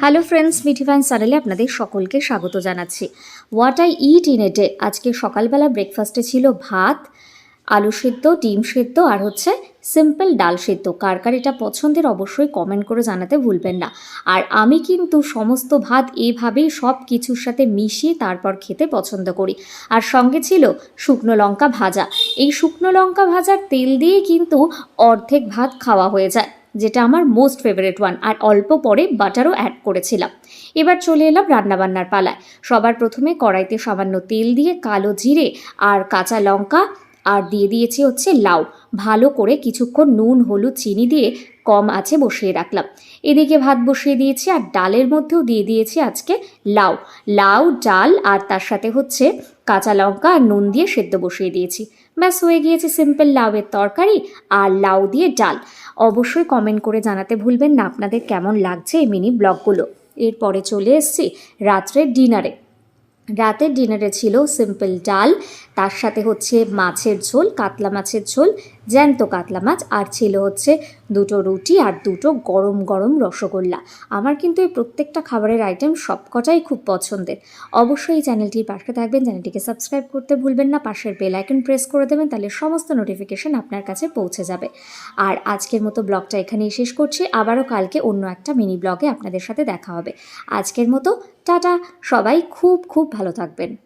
Hello friends Mithi fine চ্যানেলে আপনাদের সকলকে স্বাগত জানাচ্ছি। What I eat in a day আজকে সকালবেলা ব্রেকফাস্টে ছিল ভাত, আলু সেদ্ধ, ডিম সেদ্ধ আর হচ্ছে সিম্পল ডাল সেদ্ধ। কার কার এটা পছন্দের অবশ্যই কমেন্ট করে জানাতে ভুলবেন না। আর আমি কিন্তু সমস্ত ভাত এভাবেই সব কিছুর সাথে মিশিয়ে তারপর খেতে পছন্দ করি। আর সঙ্গে ছিল শুকনো লঙ্কা ভাজা। এই শুকনো লঙ্কা ভাজার তেল দিয়ে কিন্তু অর্ধেক ভাত খাওয়া হয়ে যায়। যেটা আমার মোস্ট ফেভারিট ওয়ান আর অল্প পরে বাটারও অ্যাড করেছিলাম। এবার চলে এলাম রান্নাবান্নার পালায়। সবার প্রথমে কড়াইতে সামান্য তেল দিয়ে কালো জিরে আর কাঁচা লঙ্কা আর দিয়ে দিয়েছি হচ্ছে লাউ। ভালো করে কিছুক্ষণ নুন, হলুদ, চিনি দিয়ে কম আছে বসিয়ে রাখলাম। এদিকে ভাত বসিয়ে দিয়েছি আর ডালের মধ্যেও দিয়ে দিয়েছি আজকে লাউ। লাউ, ডাল আর তার সাথে হচ্ছে কাঁচা লঙ্কা আর নুন দিয়ে সেদ্ধ বসিয়ে দিয়েছি। ব্যাস, হয়ে গিয়েছে সিম্পল লাউয়ের তরকারি আর লাউ দিয়ে ডাল। অবশ্যই কমেন্ট করে জানাতে ভুলবেন না আপনাদের কেমন লাগছে এই মিনি ব্লগগুলো এরপরে চলে এসেছি রাত্রের ডিনারে রাতের ডিনারে ছিল সিম্পল ডাল তার সাথে হচ্ছে মাছের ঝোল, কাতলা মাছের ঝোল, জ্যান্ত কাতলা মাছ, আর ছিল হচ্ছে দুটো রুটি আর দুটো গরম গরম রসগোল্লা। আমার কিন্তু এই প্রত্যেকটা খাবারের আইটেম সবকটাই খুব পছন্দের। অবশ্যই চ্যানেলটির পাশে থাকবেন, চ্যানেলটিকে সাবস্ক্রাইব করতে ভুলবেন না, পাশের বেল আইকন প্রেস করে দেবেন, তাহলে সমস্ত নোটিফিকেশন আপনার কাছে পৌঁছে যাবে। আর আজকের মতো ব্লগটা এখানেই শেষ করছি, আবারও কালকে অন্য একটা মিনি ব্লগে আপনাদের সাথে দেখা হবে। আজকের মতো, টাটা! সবাই খুব খুব ভালো থাকবেন।